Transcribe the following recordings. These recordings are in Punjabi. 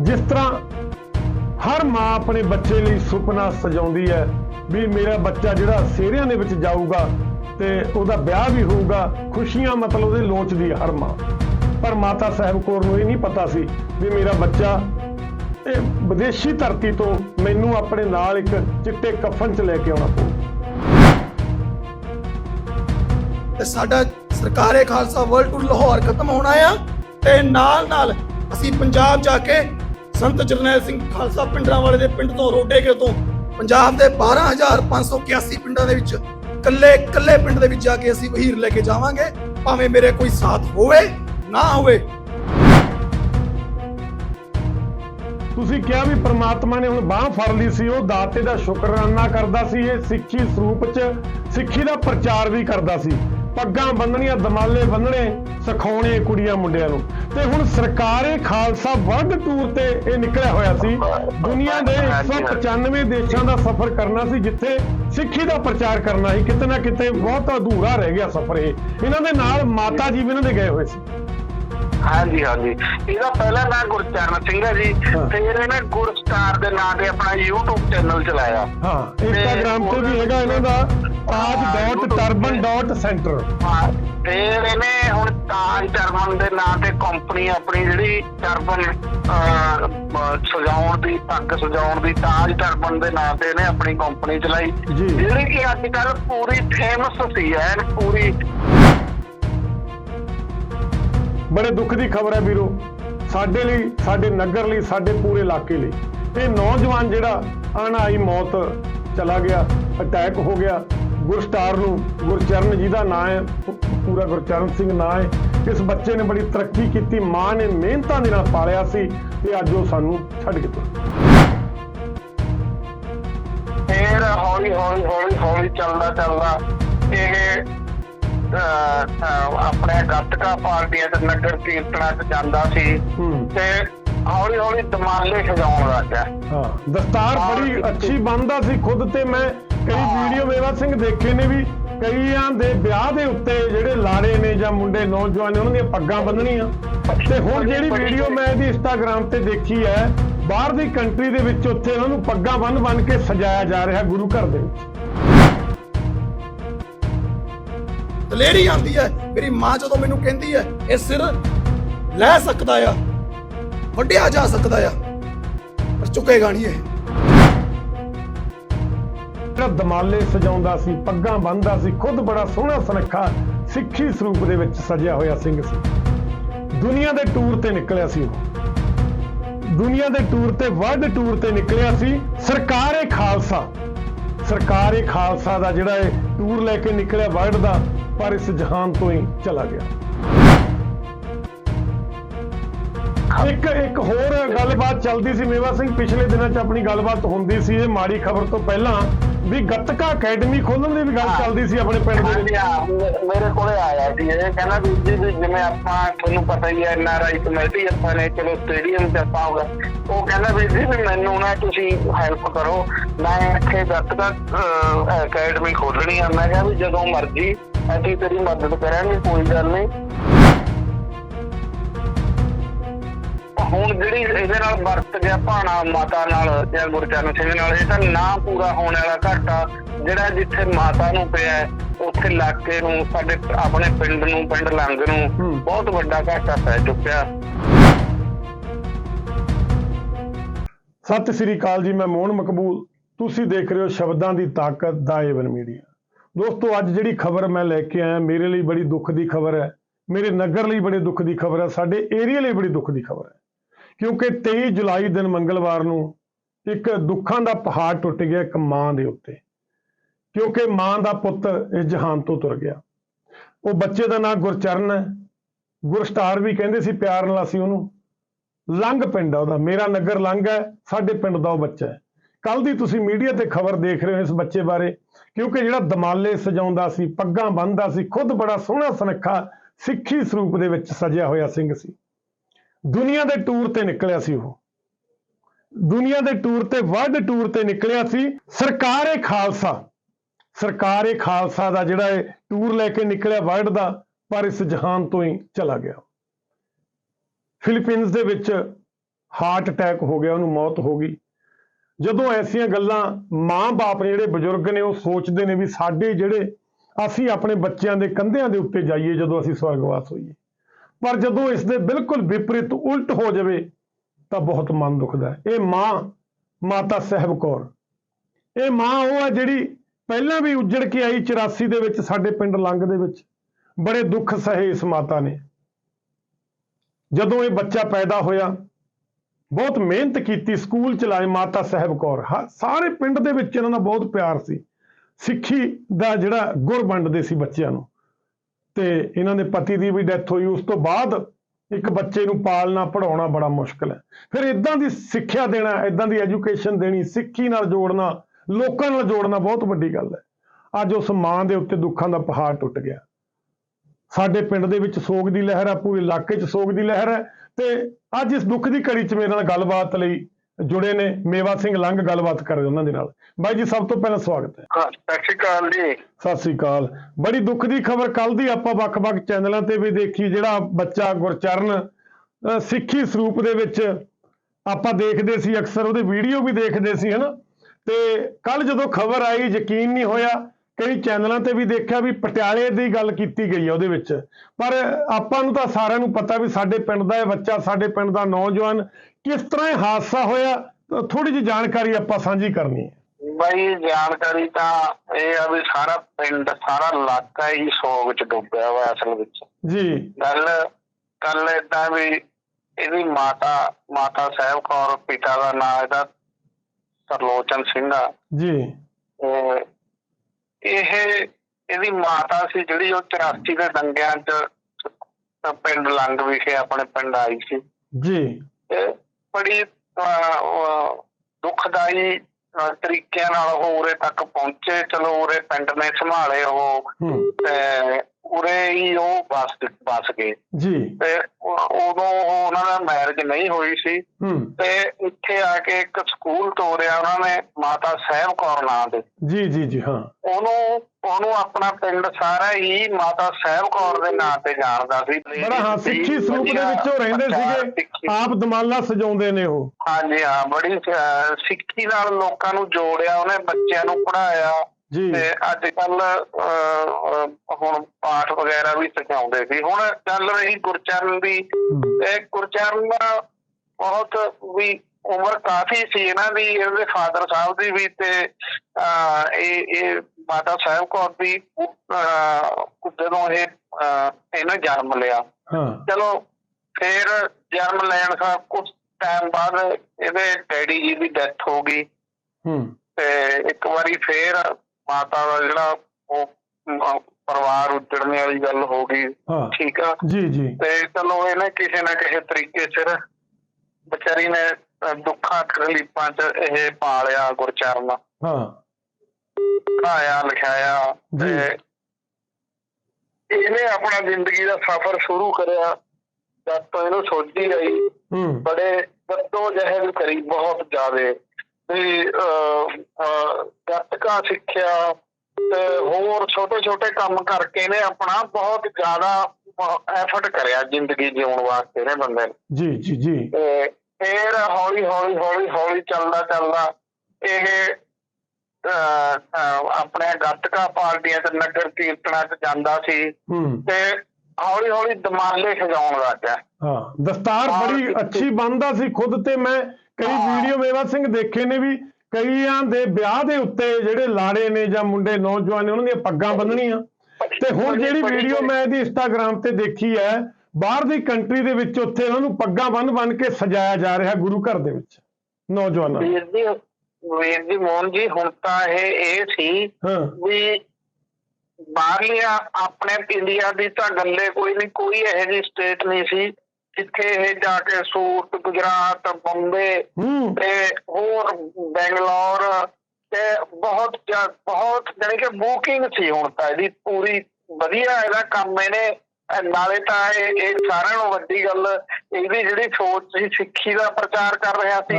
ਜਿਸ ਤਰ੍ਹਾਂ ਹਰ ਮਾਂ ਆਪਣੇ ਬੱਚੇ ਲਈ ਸੁਪਨਾ ਸਜਾਉਂਦੀ ਹੈ ਵੀ ਮੇਰਾ ਬੱਚਾ ਜਿਹੜਾ ਸੇਰਿਆਂ ਦੇ ਵਿੱਚ ਜਾਊਗਾ ਤੇ ਉਹਦਾ ਵਿਆਹ ਵੀ ਹੋਊਗਾ, ਖੁਸ਼ੀਆਂ ਮਤਲਬ ਉਹਦੇ ਲੋਚਦੀ ਹੈ ਹਰ ਮਾਂ। ਪਰ ਮਾਤਾ ਸਾਹਿਬ ਕੌਰ ਨੂੰ ਇਹ ਨਹੀਂ ਪਤਾ ਸੀ ਵੀ ਮੇਰਾ ਬੱਚਾ ਇਹ ਵਿਦੇਸ਼ੀ ਧਰਤੀ ਤੋਂ ਮੈਨੂੰ ਆਪਣੇ ਨਾਲ ਇੱਕ ਚਿੱਟੇ ਕਫਨ 'ਚ ਲੈ ਕੇ ਆਉਣਾ ਪਊ। ਤੇ ਸਾਡਾ ਸਰਕਾਰੇ ਖਾਲਸਾ ਵਰਲਡ ਟੂਰ ਲਾਹੌਰ ਖਤਮ ਹੋਣਾ ਆ ਤੇ ਨਾਲ ਨਾਲ ਅਸੀਂ ਪੰਜਾਬ ਜਾ ਕੇ ਸੰਤ ਜਰਨੈਲ ਸਿੰਘ ਖਾਲਸਾ ਪਿੰਡਰਾਂ ਵਾਲੇ ਦੇ ਪਿੰਡ ਤੋਂ ਰੋਡੇਕੇ ਤੋਂ ਪੰਜਾਬ ਦੇ 12581 ਪਿੰਡਾਂ ਦੇ ਵਿੱਚ ਕੱਲੇ ਕੱਲੇ ਪਿੰਡ ਦੇ ਵਿੱਚ ਜਾ ਕੇ ਅਸੀਂ ਵਹੀਰ ਲੈ ਕੇ ਜਾਵਾਂਗੇ। ਭਾਵੇਂ ਮੇਰੇ ਕੋਈ ਸਾਥ ਹੋਵੇ, ਨਾ ਹੋਵੇ। ਤੁਸੀਂ ਕਿਹਾ ਵੀ ਪ੍ਰਮਾਤਮਾ ਨੇ ਹੁਣ ਬਾਹ ਫੜ ਲਈ ਸੀ, ਉਹ ਦਾਤੇ ਦਾ ਸ਼ੁਕਰਾਨਾ ਕਰਦਾ ਸੀ, ਇਹ ਸਿੱਖੀ ਸਰੂਪ 'ਚ ਸਿੱਖੀ ਦਾ ਪ੍ਰਚਾਰ ਵੀ ਕਰਦਾ ਸੀ। ਪੱਗਾਂ ਬੰਨਣੀਆਂ, ਦਮਾਲੇ ਬੰਨਣੇ, ਸਿਖਾਉਣੇ ਕੁੜੀਆਂ ਮੁੰਡਿਆਂ ਨੂੰ। ਤੇ ਹੁਣ ਸਰਕਾਰੇ ਖਾਲਸਾ ਵਰਲਡ ਟੂਰ ਤੇ ਇਹ ਨਿਕਲਿਆ ਹੋਇਆ ਸੀ। ਦੁਨੀਆ ਦੇ 195 ਦੇਸ਼ਾਂ ਦਾ ਸਫ਼ਰ ਕਰਨਾ ਸੀ, ਜਿੱਥੇ ਸਿੱਖੀ ਦਾ ਪ੍ਰਚਾਰ ਕਰਨਾ ਸੀ। ਕਿਤੇ ਨਾ ਕਿਤੇ ਬਹੁਤ ਅਧੂਰਾ ਰਹਿ ਗਿਆ ਸਫ਼ਰ ਇਹ। ਇਹਨਾਂ ਦੇ ਨਾਲ ਮਾਤਾ ਜੀ ਵੀ ਇਹਨਾਂ ਦੇ ਗਏ ਹੋਏ ਸੀ। ਹਾਂਜੀ ਹਾਂਜੀ। ਇਹਦਾ ਪਹਿਲਾ ਨਾਂ ਗੁਰਚਰਨ ਸਿੰਘ ਹੈ ਜੀ। ਫਿਰ ਇਹਨੇ ਗੁਰਸਟਾਰ ਦੇ ਨਾਂ ਤੇ ਆਪਣਾ YouTube ਚੈਨਲ ਚਲਾਇਆ। ਹਾਂ ਇੰਸਟਾਗ੍ਰam ਤੇ ਵੀ ਹੈਗਾ ਇਹਨਾਂ ਦਾ। taj.turban.center ਹਾਂ, ਫਿਰ ਇਹਨੇ ਹੁਣ ਤਾਜ ਟਰਬਨ ਦੇ ਨਾਂ ਤੇ ਕੰਪਨੀ ਆਪਣੀ ਜਿਹੜੀ ਟਰਬਨ ਸਜਾਉਣ ਦੀ ਪੱਗ ਸਜਾਉਣ ਦੀ ਤਾਜ ਟਰਬਨ ਦੇ ਨਾਂ ਤੇ ਇਹਨੇ ਆਪਣੀ ਕੰਪਨੀ ਚਲਾਈ। ਜਿਹੜੀ ਕਿ ਅੱਜ ਕੱਲ ਪੂਰੀ ਫੇਮਸ ਸੀ ਐਨ ਪੂਰੀ ਬੜੇ ਦੁੱਖ ਦੀ ਖਬਰ ਹੈ ਵੀਰੋ। ਸਾਡੇ ਲਈ, ਸਾਡੇ ਨਗਰ ਲਈ, ਸਾਡੇ ਪੂਰੇ ਇਲਾਕੇ ਲਈ। ਇਹ ਨੌਜਵਾਨ ਜਿਹੜਾ ਅਣਾਈ ਮੌਤ ਚਲਾ ਗਿਆ ਅਟੈਕ ਹੋ ਗਿਆ। ਗੁਰਸਟਾਰ ਨੂੰ ਗੁਰਚਰਨ ਜੀ ਦਾ ਨਾਂ ਹੈ ਪੂਰਾ ਗੁਰਚਰਨ ਸਿੰਘ ਨਾਂ ਹੈ। ਇਸ ਬੱਚੇ ਨੇ ਬੜੀ ਤਰੱਕੀ ਕੀਤੀ, ਮਾਂ ਨੇ ਮਿਹਨਤਾਂ ਦੇ ਨਾਲ ਪਾਲਿਆ ਸੀ ਤੇ ਅੱਜ ਉਹ ਸਾਨੂੰ ਛੱਡ ਕੇ ਗਿਆ। ਫਿਰ ਹੌਲੀ ਹੌਲੀ ਹੌਲੀ ਹੌਲੀ ਚੱਲਦਾ ਚੱਲਦਾ ਇਹ ਆਪਣੇ ਗੱਤਕਾ ਪਾਰਟੀਆਂ ਤੇ ਨਗਰ ਕੀਰਤਨਾਂ 'ਚ ਜਾਂਦਾ ਸੀ। ਤੇ ਹੌਲੀ ਹੌਲੀ ਦਮਾਲੇ ਸਜਾਉਣ ਲੱਗ ਹਾਂ ਦਸਤਾਰ ਬੜੀ ਅੱਛੀ ਬੰਨਦਾ ਸੀ ਖੁਦ ਤੇ ਮੈਂ ਕਈ ਵੀਡੀਓ ਮੇਵਾ ਸਿੰਘ ਦੇਖੇ ਨੇ ਵੀ ਕਈਆਂ ਦੇ ਵਿਆਹ ਦੇ ਉੱਤੇ ਜਿਹੜੇ ਲਾੜੇ ਨੇ ਜਾਂ ਮੁੰਡੇ ਨੌਜਵਾਨ ਨੇ ਉਹਨਾਂ ਦੀਆਂ ਪੱਗਾਂ ਬੰਨਣੀਆਂ। ਤੇ ਹੁਣ ਜਿਹੜੀ ਵੀਡੀਓ ਮੈਂ ਇਹਦੀ ਇੰਸਟਾਗ੍ਰam ਤੇ ਦੇਖੀ ਹੈ ਬਾਹਰ ਦੀ ਕੰਟਰੀ ਦੇ ਵਿੱਚ ਉੱਥੇ ਉਹਨਾਂ ਨੂੰ ਪੱਗਾਂ ਬੰਨ ਬੰਨ ਕੇ ਸਜਾਇਆ ਜਾ ਰਿਹਾ ਗੁਰੂ ਘਰ ਦੇ ਵਿੱਚ। ਦਲੇਰੀ ਆਂਦੀ ਹੈ ਮੇਰੀ ਮਾਂ ਜਦੋਂ ਮੈਨੂੰ ਕਹਿੰਦੀ ਹੈ ਇਹ ਸਿਰ ਲੈ ਸਕਦਾ ਆ, ਵੱਢਿਆ ਜਾ ਸਕਦਾ ਆ, ਪਰ ਚੁੱਕੇਗਾ ਨਹੀਂ ਇਹ। ਜਿਹੜਾ ਦਮਾਲੇ ਸਜਾਉਂਦਾ ਸੀ, ਪੱਗਾਂ ਬੰਨਦਾ ਸੀ, ਖੁਦ ਬੜਾ ਸੋਹਣਾ ਸੁਨੱਖਾ ਸਿੱਖੀ ਸਰੂਪ ਦੇ ਵਿੱਚ ਸਜਿਆ ਹੋਇਆ ਸਿੰਘ ਸੀ। ਦੁਨੀਆ ਦੇ ਟੂਰ ਤੇ ਨਿਕਲਿਆ ਸੀ ਉਹ। ਦੁਨੀਆ ਦੇ ਟੂਰ ਤੇ ਵਰਲਡ ਟੂਰ ਤੇ ਨਿਕਲਿਆ ਸੀ, ਸਰਕਾਰ ਏ ਖਾਲਸਾ। ਸਰਕਾਰ ਏ ਖਾਲਸਾ ਦਾ ਜਿਹੜਾ ਇਹ ਟੂਰ ਲੈ ਕੇ ਨਿਕਲਿਆ ਵਰਲਡ ਦਾ ਪਰ ਇਸ ਜਹਾਨ ਤੋਂ ਹੀ ਚਲਾ ਗਿਆ। ਇੱਕ ਇੱਕ ਹੋਰ ਗੱਲਬਾਤ ਚੱਲਦੀ ਸੀ। ਮੇਵਾ ਸਿੰਘ ਪਿਛਲੇ ਦਿਨਾਂ 'ਚ ਆਪਣੀ ਗੱਲਬਾਤ ਹੁੰਦੀ ਸੀ। ਇਹ ਮਾੜੀ ਖਬਰ ਤੋਂ ਪਹਿਲਾਂ ਵੀ ਗੱਤਕਾ ਅਕੈਡਮੀ ਖੋਲਣ ਦੀ ਵੀ ਗੱਲ ਚੱਲਦੀ ਸੀ ਆਪਣੇ ਪਿੰਡ ਦੇ ਵਿੱਚ। ਮੇਰੇ ਕੋਲੇ ਆਇਆ ਸੀ ਇਹ। ਕਹਿੰਦਾ ਵੀ ਜੀ ਵੀ ਜਿਵੇਂ ਆਪਾਂ ਤੁਹਾਨੂੰ ਪਤਾ ਹੀ ਹੈ ਐਨਆਰਆਈ ਕਮੇਟੀ ਆਪਾਂ ਨੇ। ਚਲੋ ਸਟੇਡੀਅਮ ਚ ਆਪਾਂ ਹੋਗਾ। ਉਹ ਕਹਿੰਦਾ ਵੀ ਜੀ ਵੀ ਮੈਨੂੰ ਨਾ ਤੁਸੀਂ ਹੈਲਪ ਕਰੋ। ਮੈਂ ਇੱਥੇ ਗੱਤਕਾ ਅਕੈਡਮੀ ਖੋਲਣੀ ਆ। ਮੈਂ ਕਿਹਾ ਵੀ ਜਦੋਂ ਮਰਜ਼ੀ ਅਸੀਂ ਤੇਰੀ ਮਦਦ ਕਰਾਂਗੇ ਕੋਈ ਗੱਲ ਨਹੀਂ। ਹੁਣ ਜਿਹੜੀ ਇਹਦੇ ਨਾਲ ਵਰਤ ਗਿਆ ਭਾਣਾ ਮਾਤਾ ਨਾਲ ਜਾਂ ਗੁਰਚਰਨ ਸਿੰਘ ਨਾਲ ਇਹ ਤਾਂ ਨਾ ਪੂਰਾ ਹੋਣ ਵਾਲਾ ਘਾਟਾ ਜਿਹੜਾ ਜਿੱਥੇ ਮਾਤਾ ਨੂੰ ਪਿਆ ਉੱਥੇ ਇਲਾਕੇ ਨੂੰ ਸਾਡੇ ਆਪਣੇ ਪਿੰਡ ਨੂੰ ਪਿੰਡ ਲੰਗ ਨੂੰ। ਬਹੁਤ ਵੱਡਾ ਘਾਟਾ ਪੈ ਚੁੱਕਿਆ। ਸਤਿ ਸ੍ਰੀ ਅਕਾਲ ਜੀ ਮੈਂ ਮੋਹਨ ਮਕਬੂਲ। ਤੁਸੀਂ ਦੇਖ ਰਹੇ ਹੋ ਸ਼ਬਦਾਂ ਦੀ ਤਾਕਤ ਦਾ ਏਵਨ ਮੀਡੀਆ। ਦੋਸਤੋ, ਅੱਜ ਜਿਹੜੀ ਖਬਰ ਮੈਂ ਲੈ ਕੇ ਆਇਆ, ਮੇਰੇ ਲਈ ਬੜੀ ਦੁੱਖ ਦੀ ਖਬਰ ਹੈ। ਮੇਰੇ ਨਗਰ ਲਈ ਬੜੇ ਦੁੱਖ ਦੀ ਖਬਰ ਹੈ। ਸਾਡੇ ਏਰੀਆ ਲਈ ਬੜੀ ਦੁੱਖ ਦੀ ਖਬਰ ਹੈ। ਕਿਉਂਕਿ 23 ਜੁਲਾਈ ਦਿਨ ਮੰਗਲਵਾਰ ਨੂੰ ਇੱਕ ਦੁੱਖਾਂ ਦਾ ਪਹਾੜ ਟੁੱਟ ਗਿਆ ਇੱਕ ਮਾਂ ਦੇ ਉੱਤੇ। ਕਿਉਂਕਿ ਮਾਂ ਦਾ ਪੁੱਤ ਇਸ ਜਹਾਨ ਤੋਂ ਤੁਰ ਗਿਆ। ਉਹ ਬੱਚੇ ਦਾ ਨਾਮ ਗੁਰਚਰਨ ਹੈ। ਗੁਰਸਟਾਰ ਵੀ ਕਹਿੰਦੇ ਸੀ ਪਿਆਰ ਨਾਲ ਅਸੀਂ ਉਹਨੂੰ। ਲੰਘ ਪਿੰਡ ਆ ਉਹਦਾ। ਮੇਰਾ ਨਗਰ ਲੰਘ ਹੈ, ਸਾਡੇ ਪਿੰਡ ਦਾ ਉਹ ਬੱਚਾ ਹੈ। ਕੱਲ ਦੀ ਤੁਸੀਂ ਮੀਡੀਆ ਤੇ ਖਬਰ ਦੇਖ ਰਹੇ ਹੋ ਇਸ ਬੱਚੇ ਬਾਰੇ, ਕਿਉਂਕਿ ਜਿਹੜਾ ਦਮਾਲੇ ਸਜਾਉਂਦਾ ਸੀ, ਪੱਗਾਂ ਬੰਨਦਾ ਸੀ, ਖੁਦ ਬੜਾ ਸੋਹਣਾ ਸੁਨੱਖਾ ਸਿੱਖੀ ਸਰੂਪ ਦੇ ਵਿੱਚ ਸਜਿਆ ਹੋਇਆ ਸਿੰਘ ਸੀ। ਦੁਨੀਆ ਦੇ ਟੂਰ ਤੇ ਨਿਕਲਿਆ ਸੀ ਉਹ। ਦੁਨੀਆ ਦੇ ਟੂਰ ਤੇ ਵਰਲਡ ਟੂਰ ਤੇ ਨਿਕਲਿਆ ਸੀ। ਸਰਕਾਰ ਸਰਕਾਰੇ ਖਾਲਸਾ। ਸਰਕਾਰ ਸਰਕਾਰੇ ਖਾਲਸਾ ਦਾ ਜਿਹੜਾ ਇਹ ਟੂਰ ਲੈ ਕੇ ਨਿਕਲਿਆ ਵਰਲਡ ਦਾ, ਪਰ ਇਸ ਜਹਾਨ ਤੋਂ ਹੀ ਚਲਾ ਗਿਆ। ਫਿਲੀਪੀਨਸ ਦੇ ਵਿੱਚ ਹਾਰਟ ਅਟੈਕ ਹੋ ਗਿਆ, ਉਹਨੂੰ ਮੌਤ ਹੋ ਗਈ। ਜਦੋਂ ਐਸੀਆਂ ਗੱਲਾਂ ਮਾਂ-ਬਾਪ ਨੇ ਜਿਹੜੇ ਬਜ਼ੁਰਗ ਨੇ, ਉਹ ਸੋਚਦੇ ਨੇ ਵੀ ਸਾਡੇ ਜਿਹੜੇ ਅਸੀਂ ਆਪਣੇ ਬੱਚਿਆਂ ਦੇ ਕੰਧਿਆਂ ਦੇ ਉੱਤੇ ਜਾਈਏ ਜਦੋਂ ਅਸੀਂ ਸਵਰਗਵਾਸ ਹੋਈਏ। ਪਰ ਜਦੋਂ ਇਸ ਦੇ ਬਿਲਕੁਲ ਵਿਪਰੀਤ ਉਲਟ ਹੋ ਜਾਵੇ, ਤਾਂ ਬਹੁਤ ਮਨ ਦੁਖਦਾ ਹੈ। ਇਹ ਮਾਂ, ਮਾਤਾ ਸਾਹਿਬ ਕੌਰ। ਇਹ ਮਾਂ ਉਹ ਹੈ ਜਿਹੜੀ ਪਹਿਲਾਂ ਵੀ ਉੱਜੜ ਕੇ ਆਈ 84 ਦੇ ਵਿੱਚ, ਸਾਡੇ ਪਿੰਡ ਲੰਗ ਦੇ ਵਿੱਚ। ਬੜੇ ਦੁੱਖ ਸਹੇ ਇਸ ਮਾਤਾ ਨੇ। ਜਦੋਂ ਇਹ ਬੱਚਾ ਪੈਦਾ ਹੋਇਆ ਬਹੁਤ ਮਿਹਨਤ ਕੀਤੀ, ਸਕੂਲ ਚਲਾਏ ਮਾਤਾ ਸਾਹਿਬ ਕੌਰ। ਹਾ- ਸਾਰੇ ਪਿੰਡ ਦੇ ਵਿੱਚ ਇਹਨਾਂ ਦਾ ਬਹੁਤ ਪਿਆਰ ਸੀ। ਸਿੱਖੀ ਦਾ ਜਿਹੜਾ ਗੁਰ ਵੰਡਦੇ ਸੀ ਬੱਚਿਆਂ ਨੂੰ। ਤੇ ਇਹਨਾਂ ਦੇ ਪਤੀ ਦੀ ਵੀ ਡੈਥ ਹੋਈ, ਉਸ ਤੋਂ ਬਾਅਦ ਇੱਕ ਬੱਚੇ ਨੂੰ ਪਾਲਣਾ ਪੜਾਉਣਾ ਬੜਾ ਮੁਸ਼ਕਲ ਹੈ। ਫਿਰ ਇਦਾਂ ਦੀ ਸਿੱਖਿਆ ਦੇਣਾ ਇਦਾਂ ਦੀ ਐਜੂਕੇਸ਼ਨ ਦੇਣੀ, ਸਿੱਖੀ ਨਾਲ ਜੋੜਨਾ, ਲੋਕਾਂ ਨਾਲ ਜੋੜਨਾ ਬਹੁਤ ਵੱਡੀ ਗੱਲ ਹੈ। ਅੱਜ ਉਸ ਮਾਂ ਦੇ ਉੱਤੇ ਦੁੱਖਾਂ ਦਾ ਪਹਾੜ ਟੁੱਟ ਗਿਆ। ਸਾਡੇ ਪਿੰਡ ਦੇ ਵਿੱਚ ਸੋਗ ਦੀ ਲਹਿਰ ਹੈ ਪੂਰੇ ਇਲਾਕੇ 'ਚ ਸੋਗ ਦੀ ਲਹਿਰ ਹੈ। ਤੇ ਅੱਜ ਇਸ ਦੁੱਖ ਦੀ ਘੜੀ 'ਚ ਮੇਰੇ ਨਾਲ ਗੱਲਬਾਤ ਲਈ ਜੁੜੇ ਨੇ। ਮੇਵਾ ਸਿੰਘ ਲੰਘ ਗੱਲਬਾਤ ਕਰ ਰਹੇ ਉਹਨਾਂ ਦੇ ਨਾਲ। ਬਾਈ ਜੀ ਸਭ ਤੋਂ ਪਹਿਲਾਂ ਸਵਾਗਤ ਹੈ। ਹਾਂ, ਸਤਿ ਸ਼੍ਰੀ ਅਕਾਲ ਜੀ। ਸਤਿ ਸ੍ਰੀ ਅਕਾਲ। ਬੜੀ ਦੁੱਖ ਦੀ ਖਬਰ ਕੱਲ ਦੀ ਆਪਾਂ ਵੱਖ-ਵੱਖ ਚੈਨਲਾਂ ਤੇ ਵੀ ਦੇਖੀ। ਜਿਹੜਾ ਬੱਚਾ ਗੁਰਚਰਨ ਸਿੱਖੀ ਸਰੂਪ ਦੇ ਵਿੱਚ ਆਪਾਂ ਦੇਖਦੇ ਸੀ ਅਕਸਰ ਉਹਦੇ ਵੀਡੀਓ ਵੀ ਦੇਖਦੇ ਸੀ ਹਨਾ? ਤੇ ਕੱਲ ਜਦੋਂ ਖਬਰ ਆਈ ਯਕੀਨ ਨਹੀਂ ਹੋਇਆ ਕਈ ਚੈਨਲਾਂ ਤੇ ਵੀ ਦੇਖਿਆ ਵੀ ਪਟਿਆਲੇ ਦੀ ਗੱਲ ਕੀਤੀ ਗਈ ਹੈ ਉਹਦੇ ਵਿੱਚ। ਪਰ ਆਪਾਂ ਨੂੰ ਤਾਂ ਸਾਰਿਆਂ ਨੂੰ ਪਤਾ ਵੀ ਸਾਡੇ ਪਿੰਡ ਦਾ ਇਹ ਬੱਚਾ ਸਾਡੇ ਪਿੰਡ ਦਾ ਨੌਜਵਾਨ ਕਿਸ ਤਰ੍ਹਾਂ ਇਹ ਹਾਦਸਾ ਹੋਇਆ ਥੋੜੀ ਜਿਹੀ ਜਾਣਕਾਰੀ ਆਪਾਂ ਸਾਂਝੀ ਕਰਨੀ ਹੈ। ਬਾਈ ਜਾਣਕਾਰੀ ਤਾਂ ਇਹ ਆ ਵੀ ਸਾਰਾ ਪਿੰਡ ਸਾਰਾ ਇਲਾਕਾ ਹੀ ਸੋਗ ਚ ਡੁੱਬਿਆ ਹੋਇਆ ਅਸਲ ਵਿੱਚ। ਜੀ। ਗੱਲ ਕੱਲ ਏਦਾਂ ਵੀ ਇਹਦੀ ਮਾਤਾ ਮਾਤਾ ਸਾਹਿਬ ਕੌਰ ਪਿਤਾ ਦਾ ਨਾਮ ਇਹਦਾ ਸਰਲੋਚਨ ਸਿੰਘ ਆ। ਜੀ। ਇਹ ਇਹਦੀ ਮਾਤਾ ਸੀ ਜਿਹੜੀ ਉਹ 84 ਦੇ ਦੰਗਿਆਂ 'ਚ ਪਿੰਡ ਲੰਗ ਵਿਖੇ ਆਪਣੇ ਪਿੰਡ ਆਈ ਸੀ। ਜੀ। ਤੇ ਬੜੀ ਦੁਖਦਾਈ ਤਰੀਕਿਆਂ ਨਾਲ ਉਹ ਉਰੇ ਤੱਕ ਪਹੁੰਚੇ। ਚਲੋ ਉਰੇ ਪਿੰਡ ਨੇ ਸੰਭਾਲੇ ਉਹ। ਤੇ ਉਰੇ ਹੀ ਉਹ ਬਸ ਬਸ ਗਏ। ਜੀ। ਤੇ ਉਦੋਂ ਉਹ ਉਹਨਾਂ ਦਾ ਮੈਰਿਜ ਨਹੀਂ ਹੋਈ ਸੀ। ਤੇ ਇੱਥੇ ਆ ਕੇ ਇੱਕ ਸਕੂਲ ਤੋਰਿਆ ਉਹਨਾਂ ਨੇ ਮਾਤਾ ਸਾਹਿਬ ਕੌਰ ਨਾਂ ਦੇ ਜੀ ਜੀ ਜੀ ਹਾਂ। ਉਹਨੂੰ ਉਹਨੂੰ ਆਪਣਾ ਪਿੰਡ ਸਾਰਾ ਹੀ ਮਾਤਾ ਸਾਹਿਬ ਕੌਰ ਦੇ ਨਾਂ ਤੇ ਜਾਣਦਾ ਸੀ। ਬੜਾ ਹਾਂ ਸਿੱਖੀ ਸਰੂਪ ਦੇ ਵਿੱਚ ਰਹਿੰਦੇ ਸੀਗੇ। ਆਪ ਦਮਾਲਾ ਸਜਾਉਂਦੇ ਨੇ ਉਹ। ਹਾਂਜੀ ਹਾਂ ਬੜੀ ਸਿੱਖੀ ਨਾਲ ਲੋਕਾਂ ਨੂੰ ਜੋੜਿਆ ਉਹਨੇ ਬੱਚਿਆਂ ਨੂੰ ਪੜਾਇਆ ਜੀ। ਤੇ ਅੱਜ ਕੱਲ ਹੁਣ ਵਗੈਰਾ ਵੀ ਸਿਖਾਉਂਦੇ ਸੀ। ਹੁਣ ਚੱਲ ਰਹੀ ਗੁਰਚਰਨ ਦੀ ਹੂੰ, ਤੇ ਗੁਰਚਰਨ ਦਾ ਬਹੁਤ ਵੀ ਉਮਰ ਕਾਫੀ ਸੀ ਇਹਨਾਂ ਦੀ ਇਹਦੇ ਫਾਦਰ ਸਾਹਿਬ ਦੀ ਵੀ ਤੇ ਇਹ ਇਹ ਮਾਤਾ ਸਾਹਿਬ ਕੌਰ ਦੀ ਜਦੋਂ ਇਹ ਇਹਨੇ ਜਨਮ ਲਿਆ। ਚਲੋ ਫਿਰ ਜਨਮ ਲੈਣ ਦਾ ਕੁਝ ਟਾਈਮ ਬਾਅਦ ਇਹਦੇ ਡੈਡੀ ਜੀ ਦੀ ਡੈਥ ਹੋ ਗਈ। ਹੂੰ। ਤੇ ਇੱਕ ਵਾਰੀ ਫੇਰ ਮਾਤਾ ਦਾ ਜਿਹੜਾ ਉਹ ਪਰਿਵਾਰ ਉੱਜੜਨ ਵਾਲੀ ਗੱਲ ਹੋ ਗਈ। ਠੀਕ ਆ? ਜੀ ਜੀ। ਤੇ ਚਲੋ ਇਹਨੇ ਕਿਸੇ ਨਾ ਕਿਸੇ ਤਰੀਕੇ ਸਿਰ ਵਿਚਾਰੀ ਨੇ ਦੁੱਖਾਂ ਤਕਲੀਫਾਂ ਚ ਇਹ ਪਾਲਿਆ ਗੁਰਚਰਨ। ਹਾਂ। ਪੜਾਇਆ ਲਿਖਾਇਆ। ਤੇ ਇਹਨੇ ਆਪਣਾ ਜ਼ਿੰਦਗੀ ਦਾ ਸਫ਼ਰ ਸ਼ੁਰੂ ਕਰਿਆ। ਜਦ ਤੋਂ ਇਹਨੂੰ ਸੋਚੀ ਗਈ ਬੜੇ ਜੱਦੋ ਜਹਿਦ ਕਰੀ ਬਹੁਤ ਜ਼ਿਆਦੇ। ਅਹ, ਗੱਤਕਾ ਸਿੱਖਿਆ ਤੇ ਹੋਰ ਛੋਟੇ ਛੋਟੇ ਕੰਮ ਕਰਕੇ ਨੇ ਆਪਣਾ ਬਹੁਤ ਜ਼ਿਆਦਾ ਐਫਰਟ ਕਰਿਆ ਜ਼ਿੰਦਗੀ ਜਿਉਣ ਵਾਸਤੇ ਨੇ ਬੰਦੇ ਨੇ ਜੀ ਜੀ ਜੀ ਤੇ ਫਿਰ ਹੌਲੀ ਹੌਲੀ ਹੌਲੀ ਹੌਲੀ ਚੱਲਦਾ ਚੱਲਦਾ ਇਹ ਆਪਣੇ ਗੱਤਕਾ ਪਾਰਟੀਆਂ ਤੇ ਨਗਰ ਕੀਰਤਨਾਂ 'ਚ ਜਾਂਦਾ ਸੀ ਤੇ ਹੌਲੀ ਹੌਲੀ ਦਮਾਲੇ ਸਜਾਉਣ ਲੱਗ ਹਾਂ ਦਸਤਾਰ ਬੜੀ। ਅੱਛੀ ਬੰਨਦਾ ਸੀ ਖੁਦ ਤੇ ਮੈਂ ਕਈ। ਵੀਡੀਓ ਮੇਵਾ ਸਿੰਘ ਦੇਖੇ ਨੇ ਵੀ ਕਈਆਂ ਦੇ ਵਿਆਹ ਦੇ ਉੱਤੇ ਜਿਹੜੇ ਲਾੜੇ ਨੇ ਜਾਂ ਮੁੰਡੇ ਨੌਜਵਾਨ ਨੇ ਉਹਨਾਂ ਦੀਆਂ ਪੱਗਾਂ ਬੰਨਣੀਆਂ। ਤੇ ਹੁਣ ਜਿਹੜੀ ਵੀਡੀਓ ਮੈਂ ਇਹਦੀ ਇੰਸਟਾਗ੍ਰam ਤੇ ਦੇਖੀ ਹੈ ਬਾਹਰ ਦੀ ਕੰਟਰੀ ਦੇ ਵਿੱਚ ਉੱਥੇ ਉਹਨਾਂ ਨੂੰ ਪੱਗਾਂ ਬੰਨ-ਬੰਨ ਕੇ ਸਜਾਇਆ ਜਾ ਰਿਹਾ ਗੁਰੂ ਘਰ ਦੇ ਵਿੱਚ ਨੌਜਵਾਨਾਂ ਨੂੰ। ਵੀਰ ਜੀ ਜੀ ਮੋਹਨ ਜੀ ਹੁਣ ਤਾਂ ਇਹ ਇਹ ਸੀ ਵੀ ਬਾਹਰਲੀਆਂ ਆਪਣੇ ਇੰਡੀਆ ਦੀ ਤਾਂ ਗੱਲੇ ਕੋਈ ਨਹੀਂ ਕੋਈ ਇਹੋ ਜਿਹੀ ਸਟੇਟ ਨਹੀਂ ਸੀ। ਜਿੱਥੇ ਇਹ ਜਾ ਕੇ ਸੂਰਤ ਗੁਜਰਾਤ ਬੰਬੇ ਤੇ ਹੋਰ ਬੈਂਗਲੌਰ ਤੇ ਬਹੁਤ ਬਹੁਤ ਜਾਣੀ ਕਿ ਬੁਕਿੰਗ ਸੀ ਹੁਣ ਤਾਂ ਇਹਦੀ ਪੂਰੀ ਵਧੀਆ ਇਹਦਾ ਕੰਮ ਇਹਨੇ ਨਾਲੇ ਤਾਂ ਇਹ ਇਹ ਸਾਰਿਆਂ ਨੂੰ ਵੱਡੀ ਗੱਲ ਇਹਦੀ ਜਿਹੜੀ ਸੋਚ ਸੀ ਸਿੱਖੀ ਦਾ ਪ੍ਰਚਾਰ ਕਰ ਰਿਹਾ ਸੀ।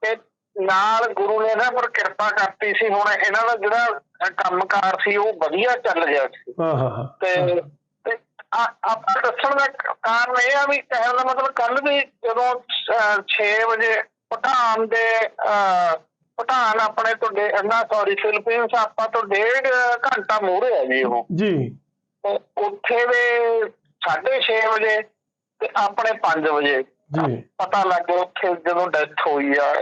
ਤੇ ਨਾਲ ਗੁਰੂ ਨੇ ਇਹਨਾਂ ਪਰ ਕਿਰਪਾ ਕਰਤੀ ਸੀ ਹੁਣ ਇਹਨਾਂ ਦਾ ਜਿਹੜਾ ਕੰਮਕਾਰ ਸੀ ਉਹ ਵਧੀਆ ਚੱਲ ਰਿਹਾ ਸੀ। ਹਾਂ ਹਾਂ ਹਾਂ। ਤੇ ਆਪਾਂ ਦੱਸਣ ਦਾ ਕਾਰਨ ਇਹ ਆ ਵੀ ਕਹਿਣ ਦਾ ਮਤਲਬ ਕੱਲ ਵੀ ਜਦੋਂ 6 ਵਜੇ ਪਠਾਨ ਦੇ ਪਠਾਨ ਆਪਣੇ ਤੋਂ ਨਾ ਸੌਰੀ ਫਿਲੀਪੀਨਸ ਆਪਾਂ ਤੋਂ ਡੇਢ ਘੰਟਾ ਮੂਹਰੇ ਆ ਜੀ ਉਹ। ਜੀ। ਉੱਥੇ ਦੇ 6:30 ਵਜੇ ਤੇ ਆਪਣੇ 5 ਵਜੇ। ਜੀ। ਪਤਾ ਲੱਗ ਗਿਆ ਉੱਥੇ ਜਦੋਂ ਡੈਥ ਹੋਈ ਆ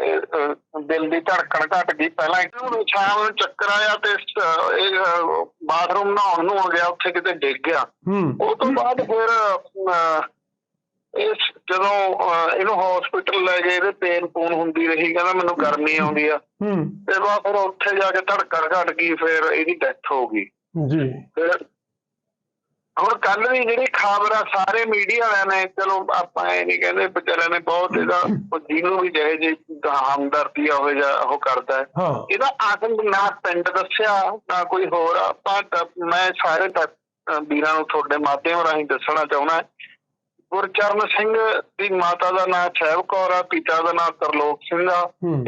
ਦਿਲ ਦੀ ਧੜਕਣ ਘਟ ਗਈ। ਪਹਿਲਾਂ ਇਹਨੂੰ ਸ਼ਾਮ ਨੂੰ ਚੱਕਰ ਆਇਆ ਤੇ ਇਹ ਬਾਥਰੂਮ ਨਹਾਉਣ ਨੂੰ ਹੋ ਗਿਆ ਉੱਥੇ ਕਿਤੇ ਡਿੱਗ ਗਿਆ। ਉਹ ਤੋਂ ਬਾਅਦ ਫਿਰ ਇਸ ਜਦੋਂ ਇਹਨੂੰ ਹਸਪੀਟਲ ਲੈ ਗਏ ਇਹਦੇ ਪੇਨ ਪੂਨ ਹੁੰਦੀ ਰਹੀ ਕਹਿੰਦਾ ਮੈਨੂੰ ਗਰਮੀ ਆਉਂਦੀ ਆ। ਤੇ ਬਾਅਦ ਫਿਰ ਉੱਥੇ ਜਾ ਕੇ ਧੜਕਣ ਘਟ ਗਈ ਫਿਰ ਇਹਦੀ ਡੈਥ ਹੋ ਗਈ। ਜੀ। ਫਿਰ ਹੁਣ ਕੱਲ ਵੀ ਜਿਹੜੀ ਖਬਰ ਆ ਸਾਰੇ ਮੀਡੀਆ ਵਾਲਿਆਂ ਨੇ ਚਲੋ ਆਪਾਂ ਇਹ ਨਹੀਂ ਕਹਿੰਦੇ ਵਿਚਾਰਿਆਂ ਨੇ ਬਹੁਤ ਇਹਦਾ ਉਹ ਜਿਹਨੂੰ ਵੀ ਜਿਹੇ ਜੀ ਹਮਦਰਦੀ ਆ ਉਹ ਜਾਂ ਉਹ ਕਰਦਾ ਇਹਦਾ ਆਖਰ ਨਾ ਪਿੰਡ ਦੱਸਿਆ ਨਾ ਕੋਈ ਹੋਰ। ਆਪਾਂ ਮੈਂ ਸਾਰੇ ਵੀਰਾਂ ਨੂੰ ਤੁਹਾਡੇ ਮਾਧਿਅਮ ਰਾਹੀਂ ਦੱਸਣਾ ਚਾਹੁੰਦਾ ਗੁਰਚਰਨ ਸਿੰਘ ਦੀ ਮਾਤਾ ਦਾ ਨਾਮ ਸਹਿਬ ਕੌਰ ਆ ਪਿਤਾ ਦਾ ਨਾਮ ਤਰਲੋਕ ਸਿੰਘ ਆ।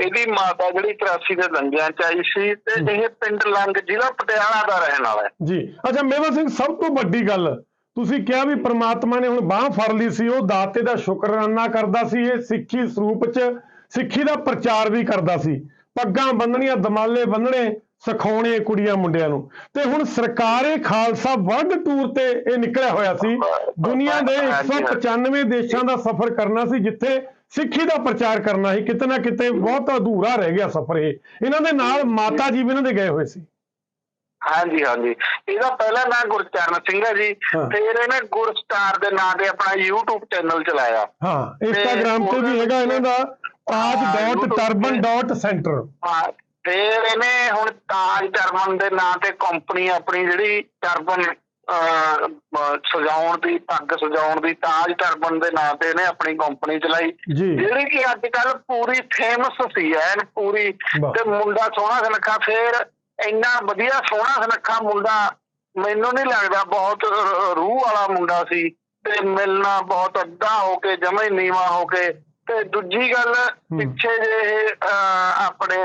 ਇਹਦੀ ਮਾਤਾ ਜਿਹੜੀ 83 ਦੇ ਦੰਗਿਆਂ ਚ ਆਈ ਸੀ ਤੇ ਇਹ ਪਿੰਡ ਲੰਗ ਜ਼ਿਲ੍ਹਾ ਪਟਿਆਲਾ ਦਾ ਰਹਿਣ ਵਾਲਾ ਹੈ। ਜੀ। ਅੱਛਾ ਮੇਵਾ ਸਿੰਘ ਸਭ ਤੋਂ ਵੱਡੀ ਗੱਲ ਤੁਸੀਂ ਕਿਹਾ ਵੀ ਪ੍ਰਮਾਤਮਾ ਨੇ ਹੁਣ ਬਾਹ ਫੜ ਲਈ ਸੀ ਉਹ ਦਾਤੇ ਦਾ ਸ਼ੁਕਰਾਨਾ ਕਰਦਾ ਸੀ ਇਹ ਸਿੱਖੀ ਸਰੂਪ ਚ ਸਿੱਖੀ ਦਾ ਪ੍ਰਚਾਰ ਵੀ ਕਰਦਾ ਸੀ। ਪੱਗਾਂ ਬੰਨਣੀਆਂ ਦਮਾਲੇ ਬੰਨਣੇ ਸਿਖਾਉਣੇ ਕੁੜੀਆਂ ਮੁੰਡਿਆਂ ਨੂੰ। ਤੇ ਹੁਣ ਸਰਕਾਰੇ ਖਾਲਸਾ ਵਰਲਡ ਟੂਰ ਤੇ ਇਹ ਨਿਕਲਿਆ ਹੋਇਆ ਸੀ। ਦੁਨੀਆ ਦੇ 195 ਦੇਸ਼ਾਂ ਦਾ ਸਫ਼ਰ ਕਰਨਾ ਸੀ ਜਿੱਥੇ ਸਿੱਖੀ ਦਾ ਪ੍ਰਚਾਰ ਕਰਨਾ ਸੀ। ਕਿਤੇ ਨਾ ਕਿਤੇ ਬਹੁਤ ਅਧੂਰਾ ਰਹਿ ਗਿਆ ਸਫ਼ਰ ਇਹ। ਇਹਨਾਂ ਦੇ ਨਾਲ ਮਾਤਾ ਜੀ ਵੀ ਇਹਨਾਂ ਦੇ ਗਏ ਹੋਏ ਸੀ। ਹਾਂਜੀ ਹਾਂਜੀ। ਇਹਦਾ ਪਹਿਲਾ ਨਾਮ ਗੁਰਚਰਨ ਸਿੰਘ ਹੈ ਜੀ। ਫਿਰ ਇਹਨੇ ਗੁਰਸਟਾਰ ਦੇ ਨਾਂ ਤੇ ਆਪਣਾ YouTube ਚੈਨਲ ਚਲਾਇਆ। ਹਾਂ ਇੰਸਟਾਗ੍ਰam ਤੇ ਵੀ ਹੈਗਾ ਇਹਨਾਂ ਦਾ। taj.turban.center ਹਾਂ। ਫਿਰ ਇਹਨੇ ਹੁਣ ਤਾਜ ਟਰਬਨ ਦੇ ਨਾਂ ਤੇ ਕੰਪਨੀ ਆਪਣੀ ਜਿਹੜੀ ਟਰਬਨ ਸਜਾਉਣ ਦੀ ਪੱਗ ਸਜਾਉਣ ਦੀ ਤਾਜ ਟਰਬਨ ਦੇ ਨਾਂ ਤੇ ਇਹਨੇ ਆਪਣੀ ਕੰਪਨੀ ਚਲਾਈ। ਜਿਹੜੀ ਕਿ ਅੱਜ ਕੱਲ ਪੂਰੀ ਫੇਮਸ ਸੀ ਐਨ ਪੂਰੀ। ਤੇ ਮੁੰਡਾ ਸੋਹਣਾ ਸੁਨੱਖਾ ਫੇਰ ਇੰਨਾ ਵਧੀਆ ਸੋਹਣਾ ਸੁਨੱਖਾ ਮੁੰਡਾ ਮੈਨੂੰ ਨਹੀਂ ਲੱਗਦਾ ਬਹੁਤ ਰੂਹ ਵਾਲਾ ਮੁੰਡਾ ਸੀ। ਤੇ ਮਿਲਣਾ ਬਹੁਤ ਅੱਧਾ ਹੋ ਕੇ ਜਮਾ ਹੀ ਨੀਵਾ ਹੋ ਕੇ ਤੇ ਦੂਜੀ ਗੱਲ ਪਿੱਛੇ ਜੇ ਆਪਣੇ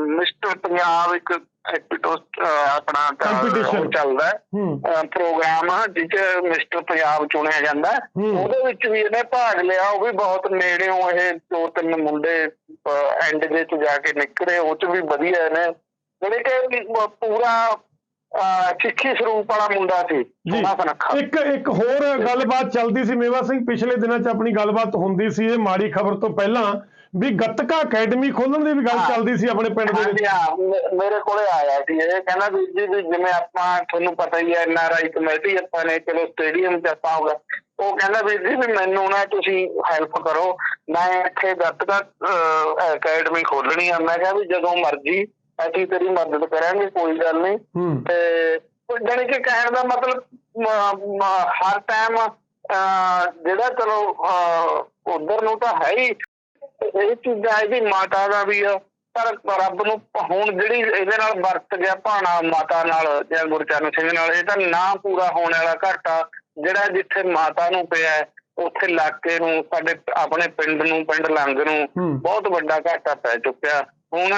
ਮਿਸਟਰ ਪੰਜਾਬ ਇੱਕ ਆਪਣਾ ਚੱਲਦਾ ਪ੍ਰੋਗਰਾਮ ਚ ਮਿਸਟਰ ਪੰਜਾਬ ਚੁਣਿਆ ਜਾਂਦਾ। ਉਹਦੇ ਵਿੱਚ ਵੀ ਇਹਨੇ ਭਾਗ ਲਿਆ ਉਹ ਵੀ ਬਹੁਤ ਨੇੜਿਓਂ ਇਹ ਦੋ ਤਿੰਨ ਮੁੰਡੇ ਐਂਡ ਦੇ ਚ ਜਾ ਕੇ ਨਿਕਲੇ ਉਹ ਚ ਵੀ ਵਧੀਆ ਇਹਨੇ। ਜਿਹੜੇ ਕਿ ਪੂਰਾ ਸਿੱਖੀ ਸਰੂਪ ਵਾਲਾ ਮੁੰਡਾ ਸੀ ਸੋਹਣਾ ਸੁਨੱਖਾ। ਇੱਕ ਇੱਕ ਹੋਰ ਗੱਲਬਾਤ ਚੱਲਦੀ ਸੀ ਮੇਵਾ ਸਿੰਘ ਪਿਛਲੇ ਦਿਨਾਂ 'ਚ ਆਪਣੀ ਗੱਲਬਾਤ ਹੁੰਦੀ ਸੀ ਇਹ ਮਾੜੀ ਖਬਰ ਤੋਂ ਪਹਿਲਾਂ ਵੀ ਗੱਤਕਾ ਅਕੈਡਮੀ ਖੋਲਣ ਦੀ ਵੀ ਗੱਲ। ਚੱਲਦੀ ਸੀ ਆਪਣੇ ਪਿੰਡ ਦੇ ਵਿੱਚ। ਮੇਰੇ ਕੋਲੇ ਆਇਆ ਸੀ ਇਹ। ਕਹਿੰਦਾ ਵੀ ਜੀ ਵੀ ਜਿਵੇਂ ਆਪਾਂ ਤੁਹਾਨੂੰ ਪਤਾ ਹੀ ਹੈ ਐਨਆਰਆਈ ਕਮੇਟੀ ਆਪਾਂ ਨੇ ਚਲੋ ਸਟੇਡੀਅਮ ਚ ਆਪਾਂ ਹੋਗਾ। ਉਹ ਕਹਿੰਦਾ ਵੀ ਜੀ ਵੀ ਮੈਨੂੰ ਨਾ ਤੁਸੀਂ ਹੈਲਪ ਕਰੋ। ਮੈਂ ਇੱਥੇ ਗੱਤਕਾ ਅਕੈਡਮੀ ਖੋਲਣੀ ਆ। ਮੈਂ ਕਿਹਾ ਵੀ ਜਦੋਂ ਮਰਜ਼ੀ ਅਸੀਂ ਤੇਰੀ ਮਦਦ ਕਰਾਂਗੇ ਕੋਈ ਗੱਲ ਨਹੀਂ। ਹੂੰ। ਤੇ ਜਾਣੀ ਕਿ ਕਹਿਣ ਦਾ ਮਤਲਬ ਹਰ ਟਾਈਮ ਜਿਹੜਾ ਚਲੋ ਉਧਰ ਨੂੰ ਤਾਂ ਹੈ ਹੀ। ਇਹ ਚੀਜ਼ਾਂ ਇਹਦੀ ਮਾਤਾ ਦਾ ਵੀ ਆ ਪਰ ਰੱਬ ਨੂੰ ਹੁਣ ਜਿਹੜੀ ਇਹਦੇ ਨਾਲ ਵਰਤ ਗਿਆ ਭਾਣਾ ਮਾਤਾ ਨਾਲ ਜਾਂ ਗੁਰਚਰਨ ਸਿੰਘ ਨਾਲ ਇਹ ਤਾਂ ਨਾ ਪੂਰਾ ਹੋਣ ਵਾਲਾ ਘਾਟਾ ਜਿਹੜਾ ਜਿੱਥੇ ਮਾਤਾ ਨੂੰ ਪਿਆ ਉੱਥੇ ਇਲਾਕੇ ਨੂੰ ਸਾਡੇ ਆਪਣੇ ਪਿੰਡ ਨੂੰ ਪਿੰਡ ਲੰਗ ਨੂੰ। ਬਹੁਤ ਵੱਡਾ ਘਾਟਾ ਪੈ ਚੁੱਕਿਆ। ਹੁਣ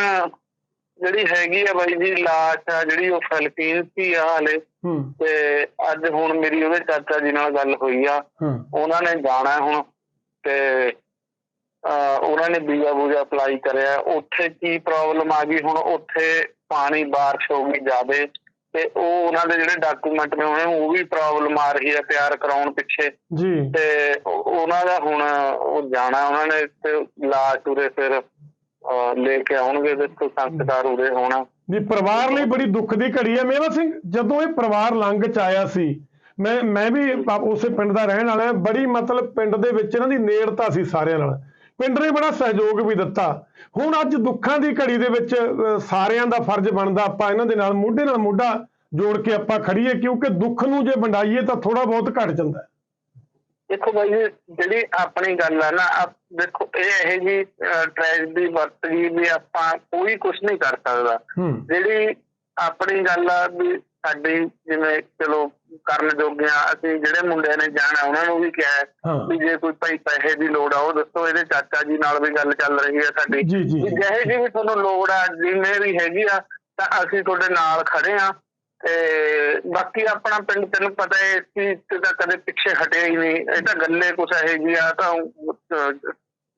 ਜਿਹੜੀ ਹੈਗੀ ਆ ਬਾਈ ਜੀ ਲਾਸ਼ ਆ ਜਿਹੜੀ ਉਹ ਫਿਲੀਪੀਨਸ ਦੀ ਆ ਹਲੇ। ਤੇ ਅੱਜ ਹੁਣ ਮੇਰੀ ਉਹਦੇ ਚਾਚਾ ਜੀ ਨਾਲ ਗੱਲ ਹੋਈ ਆ। ਉਹਨਾਂ ਨੇ ਜਾਣਾ ਹੁਣ। ਤੇ ਉਹਨਾਂ ਨੇ ਵੀਜ਼ਾ ਵੂਜ਼ਾ ਅਪਲਾਈ ਕਰਿਆ। ਉੱਥੇ ਕੀ ਪ੍ਰੋਬਲਮ ਆ ਗਈ? ਹੁਣ ਉੱਥੇ ਪਾਣੀ ਬਾਰਿਸ਼ ਹੋ ਗਈ ਜ਼ਿਆਦੇ। ਤੇ ਉਹ ਉਹਨਾਂ ਦੇ ਜਿਹੜੇ ਡਾਕੂਮੈਂਟ ਨੇ ਉਹ ਵੀ ਪ੍ਰੋਬਲਮ ਆ ਰਹੀ ਹੈ ਤਿਆਰ ਕਰਾਉਣ ਪਿੱਛੇ। ਜੀ। ਤੇ ਉਹ- ਉਹਨਾਂ ਦਾ ਹੁਣ ਉਹ ਜਾਣਾ ਉਹਨਾਂ ਨੇ ਤੇ ਲਾਸ਼ ਉਰੇ ਫਿਰ ਲੈ ਕੇ ਆਉਣਗੇ ਤੇ ਸੰਸਕਾਰ ਉਰੇ ਹੋਣਾ। ਵੀ ਪਰਿਵਾਰ ਲਈ ਬੜੀ ਦੁੱਖ ਦੀ ਘੜੀ ਹੈ। ਮੇਵਾ ਸਿੰਘ ਜਦੋਂ ਇਹ ਪਰਿਵਾਰ ਲੰਘ ਚ ਆਇਆ ਸੀ ਮੈਂ ਮੈਂ ਵੀ ਉਸੇ ਪਿੰਡ ਦਾ ਰਹਿਣ ਵਾਲਾ ਬੜੀ ਮਤਲਬ ਪਿੰਡ ਦੇ ਵਿੱਚ ਇਹਨਾਂ ਦੀ ਨੇੜਤਾ ਸੀ ਸਾਰਿਆਂ ਨਾਲ। ਪਿੰਡ ਨੇ ਬੜਾ ਸਹਿਯੋਗ ਵੀ ਦਿੱਤਾ। ਹੁਣ ਅੱਜ ਦੁੱਖਾਂ ਦੀ ਘੜੀ ਦੇ ਵਿੱਚ ਅ, ਸਾਰਿਆਂ ਦਾ ਫਰਜ਼ ਬਣਦਾ। ਆਪਾਂ ਇਹਨਾਂ ਦੇ ਨਾਲ ਮੋਢੇ ਨਾਲ ਮੋਢਾ ਜੋੜ ਕੇ ਆਪਾਂ ਖੜੀਏ ਕਿਉਂਕਿ ਦੁੱਖ ਨੂੰ ਜੇ ਵੰਡਾਈਏ ਤਾਂ ਥੋੜਾ ਬਹੁਤ ਘਟ ਜਾਂਦਾ ਦੇਖੋ ਬਾਈ ਜੀ, ਜਿਹੜੀ ਆਪਣੀ ਗੱਲ ਆ ਨਾ ਦੇਖੋ ਇਹ ਇਹ ਜੀ ਟ੍ਰੈਜਡੀ ਵਰਤ ਗਈ ਵੀ ਆਪਾਂ ਕੋਈ ਕੁਝ ਨਹੀਂ ਕਰ ਸਕਦਾ। ਜਿਹੜੀ ਆਪਣੀ ਗੱਲ ਆ ਵੀ ਸਾਡੀ ਜਿਵੇਂ ਚਲੋ ਕਰਨ ਜੋਗਿਆਂ ਅਸੀਂ ਜਿਹੜੇ ਮੁੰਡਿਆਂ ਨੇ ਜਾਣਾ ਉਹਨਾਂ ਨੂੰ ਵੀ ਕਿਹਾ ਵੀ ਜੇ ਕੋਈ ਭਾਈ ਪੈਸੇ ਦੀ ਲੋੜ ਆ ਉਹ ਦੱਸੋ ਇਹਦੇ ਚਾਚਾ ਜੀ ਨਾਲ ਵੀ ਗੱਲ ਚੱਲ ਰਹੀ ਹੈ ਸਾਡੀ। ਜਿਹੇ ਜੀ ਵੀ ਤੁਹਾਨੂੰ ਲੋੜ ਆ ਜਿੰਨੇ ਵੀ ਹੈਗੀ ਆ ਤਾਂ ਅਸੀਂ ਤੁਹਾਡੇ ਨਾਲ ਖੜੇ ਆ। ਤੇ ਬਾਕੀ ਆਪਣਾ ਪਿੰਡ ਤੈਨੂੰ ਪਤਾ ਹੈ ਇਸ ਚੀਜ਼ ਤੇ ਤਾਂ ਕਦੇ ਪਿੱਛੇ ਹਟਿਆ ਹੀ ਨਹੀਂ। ਇਹ ਤਾਂ ਗੱਲੇ ਕੁਛ ਇਹੋ ਜਿਹੀ ਆ ਤਾਂ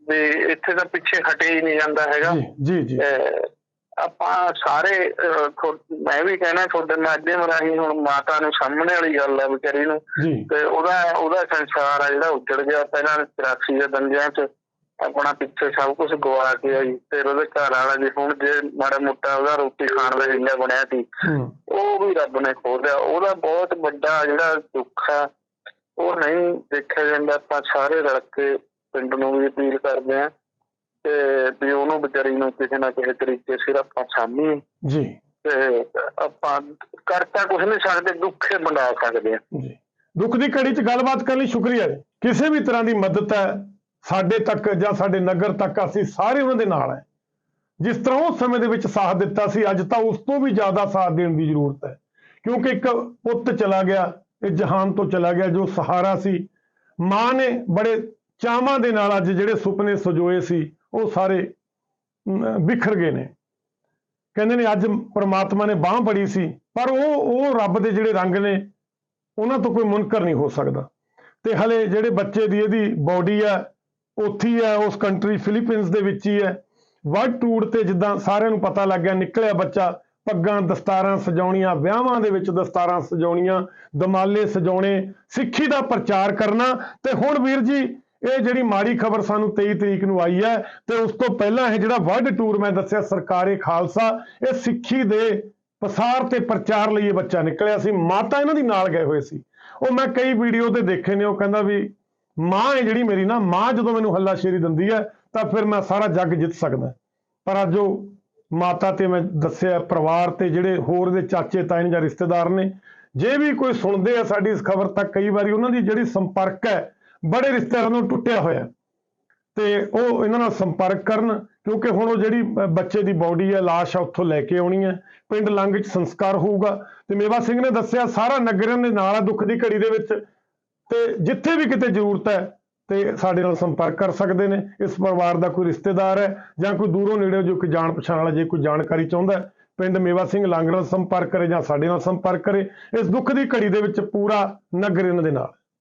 ਵੀ ਇੱਥੇ ਤਾਂ ਪਿੱਛੇ ਹਟੇ ਹੀ ਨਹੀਂ ਜਾਂਦਾ ਹੈਗਾ। ਜੀ ਜੀ ਜੀ। ਆਪਾਂ ਸਾਰੇ ਮੈਂ ਵੀ ਕਹਿਣਾ ਤੁਹਾਡੇ ਮਾਧਿਅਮ ਰਾਹੀਂ ਹੁਣ ਮਾਤਾ ਨੂੰ ਸਾਹਮਣੇ ਵਾਲੀ ਗੱਲ ਹੈ ਵਿਚਾਰੀ ਨੂੰ। ਜੀ। ਤੇ ਉਹਦਾ ਉਹਦਾ ਸੰਸਾਰ ਆ ਜਿਹੜਾ ਉੱਜੜ ਗਿਆ ਪਹਿਲਾਂ 84 ਦੇ ਦੰਗਿਆਂ 'ਚ। ਆਪਣਾ ਪਿੱਛੇ ਸਭ ਕੁਝ ਗਵਾ ਕੇ ਆਈ ਫਿਰ ਉਹਦੇ ਘਰ ਵਾਲਾ ਜੀ ਹੁਣ ਜੇ ਮਾੜਾ ਮੋਟਾ ਉਹਦਾ ਰੋਟੀ ਖਾਣ ਦਾ ਹਿੱਲਾ ਬਣਿਆ ਸੀ ਉਹ ਵੀ ਰੱਬ ਨੇ ਖੋਲ ਲਿਆ। ਉਹਦਾ ਬਹੁਤ ਵੱਡਾ ਜਿਹੜਾ ਦੁੱਖ ਆ ਉਹ ਨਹੀਂ ਦੇਖਿਆ ਜਾਂਦਾ। ਆਪਾਂ ਸਾਰੇ ਰਲ ਕੇ ਪਿੰਡ ਨੂੰ ਵੀ ਅਪੀਲ ਕਰਦੇ ਆ ਤੇ ਵੀ ਉਹਨੂੰ ਵਿਚਾਰੀ ਨੂੰ ਕਿਸੇ ਨਾ ਕਿਸੇ ਤਰੀਕੇ ਸਿਰ ਆਪਾਂ ਸਾਹਮਣੇ ਜੀ। ਤੇ ਆਪਾਂ ਕਰਤਾ ਕੁਝ ਨਹੀਂ ਸਕਦੇ ਦੁੱਖੇ ਵੰਡਾ ਸਕਦੇ ਆ ਜੀ। ਦੁੱਖ ਦੀ ਘੜੀ 'ਚ ਗੱਲਬਾਤ ਕਰਨ ਲਈ ਸ਼ੁਕਰੀਆ ਕਿਸੇ ਵੀ ਤਰ੍ਹਾਂ ਦੀ ਮਦਦ ਹੈ ਸਾਡੇ ਤੱਕ ਜਾਂ ਸਾਡੇ ਨਗਰ ਤੱਕ ਅਸੀਂ ਸਾਰੇ ਉਹਨਾਂ ਦੇ ਨਾਲ ਹੈ। ਜਿਸ ਤਰ੍ਹਾਂ ਉਸ ਸਮੇਂ ਦੇ ਵਿੱਚ ਸਾਥ ਦਿੱਤਾ ਸੀ ਅੱਜ ਤਾਂ ਉਸ ਤੋਂ ਵੀ ਜ਼ਿਆਦਾ ਸਾਥ ਦੇਣ ਦੀ ਜ਼ਰੂਰਤ ਹੈ। ਕਿਉਂਕਿ ਇੱਕ ਪੁੱਤ ਚਲਾ ਗਿਆ ਇਹ ਜਹਾਨ ਤੋਂ ਚਲਾ ਗਿਆ ਜੋ ਸਹਾਰਾ ਸੀ। ਮਾਂ ਨੇ ਬੜੇ ਚਾਵਾਂ ਦੇ ਨਾਲ ਅੱਜ ਜਿਹੜੇ ਸੁਪਨੇ ਸਜੋਏ ਸੀ ਉਹ ਸਾਰੇ ਅਮ, ਬਿਖਰ ਗਏ ਨੇ। ਕਹਿੰਦੇ ਨੇ ਅੱਜ ਪ੍ਰਮਾਤਮਾ ਨੇ ਬਾਹ ਬੜੀ ਸੀ ਪਰ ਉਹ ਉਹ ਰੱਬ ਦੇ ਜਿਹੜੇ ਰੰਗ ਨੇ ਉਹਨਾਂ ਤੋਂ ਕੋਈ ਮੁਨਕਰ ਨਹੀਂ ਹੋ ਸਕਦਾ। ਤੇ ਹਲੇ ਜਿਹੜੇ ਬੱਚੇ ਦੀ ਇਹਦੀ ਬਾਡੀ ਆ ਉੱਥੇ ਹੀ ਹੈ, ਉਸ ਕੰਟਰੀ ਫਿਲੀਪੀਨਸ ਦੇ ਵਿੱਚ ਹੀ ਹੈ। ਵਰਲਡ ਟੂਰ ਤੇ ਜਿੱਦਾਂ ਸਾਰਿਆਂ ਨੂੰ ਪਤਾ ਲੱਗ ਗਿਆ, ਨਿਕਲਿਆ ਬੱਚਾ, ਪੱਗਾਂ, ਦਸਤਾਰਾਂ ਸਜਾਉਣੀਆਂ, ਵਿਆਹਾਂ ਦੇ ਵਿੱਚ ਦਸਤਾਰਾਂ ਸਜਾਉਣੀਆਂ, ਦਮਾਲੇ ਸਜਾਉਣੇ, ਸਿੱਖੀ ਦਾ ਪ੍ਰਚਾਰ ਕਰਨਾ। ਤੇ ਹੁਣ ਵੀਰ ਜੀ, ਇਹ ਜਿਹੜੀ ਮਾੜੀ ਖਬਰ ਸਾਨੂੰ 23 ਤਰੀਕ ਨੂੰ ਆਈ ਹੈ, ਤੇ ਉਸ ਤੋਂ ਪਹਿਲਾਂ ਇਹ ਜਿਹੜਾ ਵਰਲਡ ਟੂਰ ਮੈਂ ਦੱਸਿਆ, ਸਰਕਾਰੇ ਖਾਲਸਾ, ਇਹ ਸਿੱਖੀ ਦੇ ਪਸਾਰ ਤੇ ਪ੍ਰਚਾਰ ਲਈ ਇਹ ਬੱਚਾ ਨਿਕਲਿਆ ਸੀ। ਮਾਤਾ ਇਹਨਾਂ ਦੀ ਨਾਲ ਗਏ ਹੋਏ ਸੀ। ਉਹ ਮੈਂ ਕਈ ਵੀਡੀਓ ਤੇ ਦੇਖੇ ਨੇ, ਉਹ ਕਹਿੰਦਾ ਵੀ ਮਾਂ ਹੈ ਜਿਹੜੀ ਮੇਰੀ ਨਾ, ਮਾਂ ਜਦੋਂ ਮੈਨੂੰ ਹੱਲਾਸ਼ੇਰੀ ਦਿੰਦੀ ਹੈ, ਤਾਂ ਫਿਰ ਮੈਂ ਸਾਰਾ ਜੱਗ ਜਿੱਤ ਸਕਦਾ ਪਰ ਅੱਜ ਉਹ ਮਾਤਾ ਤੇ ਮੈਂ ਦੱਸਿਆ, ਪਰਿਵਾਰ ਤੇ ਜਿਹੜੇ ਹੋਰ ਦੇ ਚਾਚੇ ਤਾਏ ਜਾਂ ਰਿਸ਼ਤੇਦਾਰ ਨੇ, ਜੇ ਵੀ ਕੋਈ ਸੁਣਦੇ ਆ ਸਾਡੀ ਇਸ ਖਬਰ ਤੱਕ ਕਈ ਵਾਰੀ ਉਹਨਾਂ ਦੀ ਜਿਹੜੀ ਸੰਪਰਕ ਹੈ, ਬੜੇ ਰਿਸ਼ਤੇਦਾਰਾਂ ਨੂੰ ਟੁੱਟਿਆ ਹੋਇਆ ਤੇ ਉਹ ਇਹਨਾਂ ਨਾਲ ਸੰਪਰਕ ਕਰਨ, ਕਿਉਂਕਿ ਹੁਣ ਉਹ ਜਿਹੜੀ ਬੱਚੇ ਦੀ ਬਾਡੀ ਹੈ, ਲਾਸ਼ ਆ, ਉੱਥੋਂ ਲੈ ਕੇ ਆਉਣੀ ਹੈ। ਪਿੰਡ ਲੰਗ ਚ ਸੰਸਕਾਰ ਹੋਊਗਾ। ਤੇ ਮੇਵਾ ਸਿੰਘ ਨੇ ਦੱਸਿਆ, ਸਾਰਾ ਨਗਰ ਦੇ ਨਾਲ ਆ, ਦੁੱਖ ਦੀ ਘੜੀ ਦੇ ਵਿੱਚ। ਤੇ ਜਿੱਥੇ ਵੀ ਕਿਤੇ ਜ਼ਰੂਰਤ ਹੈ ਤੇ ਸਾਡੇ ਨਾਲ ਸੰਪਰਕ ਕਰ ਸਕਦੇ ਨੇ। ਇਸ ਪਰਿਵਾਰ ਦਾ ਕੋਈ ਰਿਸ਼ਤੇਦਾਰ ਹੈ ਜਾਂ ਕੋਈ ਦੂਰੋਂ ਨੇੜੇ ਜੋ ਕੋਈ ਜਾਣ ਪਛਾਣ ਵਾਲਾ ਜੇ ਕੋਈ ਜਾਣਕਾਰੀ ਚਾਹੁੰਦਾ ਪਿੰਡ ਮੇਵਾ ਸਿੰਘ ਲੰਗ ਨਾਲ ਸੰਪਰਕ ਕਰੇ ਜਾਂ ਸਾਡੇ ਨਾਲ ਸੰਪਰਕ ਕਰੇ। ਇਸ ਦੁੱਖ ਦੀ ਘੜੀ ਦੇ ਵਿੱਚ ਪੂਰਾ ਨਗਰ ਇਹਨਾਂ ਦੇ ਨਾਲ।